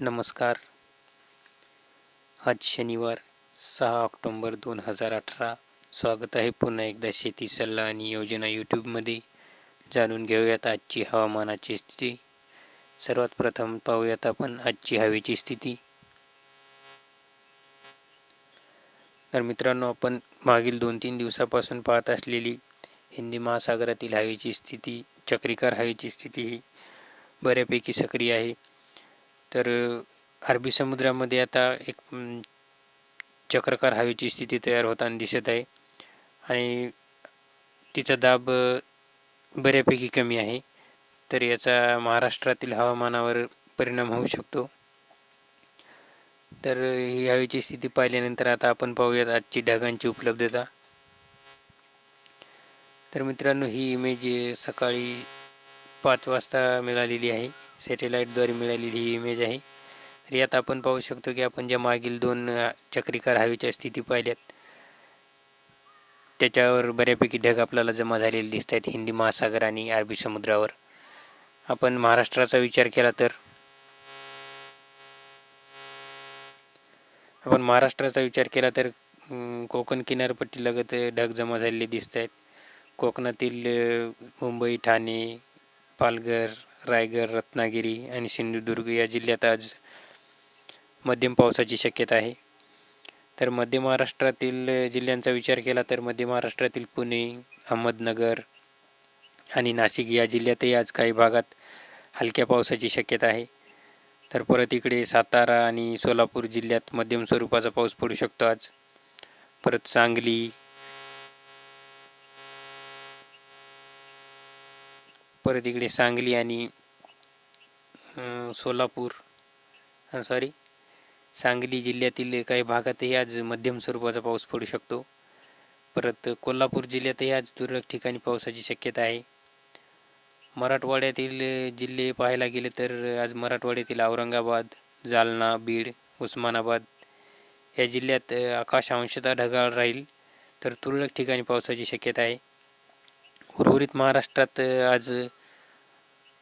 नमस्कार. आज शनिवार सहा ऑक्टोंबर दोन हजार अठरा. स्वागत आहे पुन्हा एकदा शेती सल्ला आणि योजना यूट्यूबमध्ये जाणून घेऊयात आजची हवामानाची स्थिती. सर्वात प्रथम पाहूयात आपण आजची हवेची स्थिती. तर मित्रांनो आपण मागील दोन तीन दिवसापासून पाहत असलेली हिंदी महासागरातील हवेची स्थिती चक्रीकार हवेची स्थिती ही बऱ्यापैकी सक्रिय आहे. तर अरबी समुद्रामध्ये आता एक चक्रकार हवेची स्थिती तयार होताना दिसत आहे. आणि तिचा दाब बऱ्यापैकी कमी आहे. तर याचा महाराष्ट्रातील हवामानावर परिणाम होऊ शकतो. तर ही हवेची स्थिती पाहिल्यानंतर आता आपण पाहूयात आजची ढगांची उपलब्धता. तर मित्रांनो ही इमेज सकाळी पाच वाजता मिळालेली आहे. सॅटेलाईटद्वारे मिळालेली ही इमेज आहे. तर यात आपण पाहू शकतो की आपण ज्या मागील दोन चक्रीकार हवेच्या स्थिती पाहिल्यात त्याच्यावर बऱ्यापैकी ढग आपल्याला जमा झालेले दिसत आहेत. हिंदी महासागर आणि अरबी समुद्रावर. आपण महाराष्ट्राचा विचार केला तर? आपण महाराष्ट्राचा विचार केला तर कोकण किनारपट्टीलगत ढग जमा झालेले दिसत आहेत. कोकणातील मुंबई ठाणे पालघर रायगड रत्नागिरी आणि सिंधुदुर्ग या जिल्ह्यात आज मध्यम पावसाची शक्यता आहे. तर मध्य महाराष्ट्रातील जिल्ह्यांचा विचार केला तर मध्य महाराष्ट्रातील पुणे अहमदनगर आणि नाशिक या जिल्ह्यातही आज काही भागात हलक्या पावसाची शक्यता आहे. तर परत इकडे सातारा आणि सोलापूर जिल्ह्यात मध्यम स्वरूपाचा पाऊस पडू शकतो आज. परत सांगली परत इकडे सांगली आणि सोलापूर सॉरी सांगली जिल्ह्यातील काही भागातही आज मध्यम स्वरूपाचा पाऊस पडू शकतो. परत कोल्हापूर जिल्ह्यातही आज तुरळक ठिकाणी पावसाची शक्यता आहे. मराठवाड्यातील जिल्हे पाहायला गेले तर आज मराठवाड्यातील औरंगाबाद जालना बीड उस्मानाबाद या जिल्ह्यात आकाश अंशतः ढगाळ राहील तर तुरळक ठिकाणी पावसाची शक्यता आहे. उर्वरित महाराष्ट्रात आज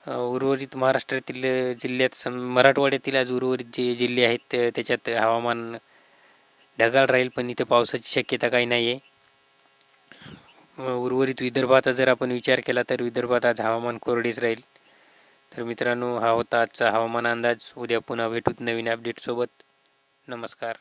उर्वरित महाराष्ट्रातील जिल्ह्यात सम मराठवाड्यातील आज उर्वरित जे जिल्हे आहेत त्याच्यात हवामान ढगाळ राहील पण इथं पावसाची शक्यता काही नाही आहे उर्वरित विदर्भाचा जर आपण विचार केला तर विदर्भात आज हवामान कोरडेच राहील. तर मित्रांनो हा होता आजचा हवामान अंदाज. उद्या पुन्हा भेटूत नवीन अपडेटसोबत नमस्कार.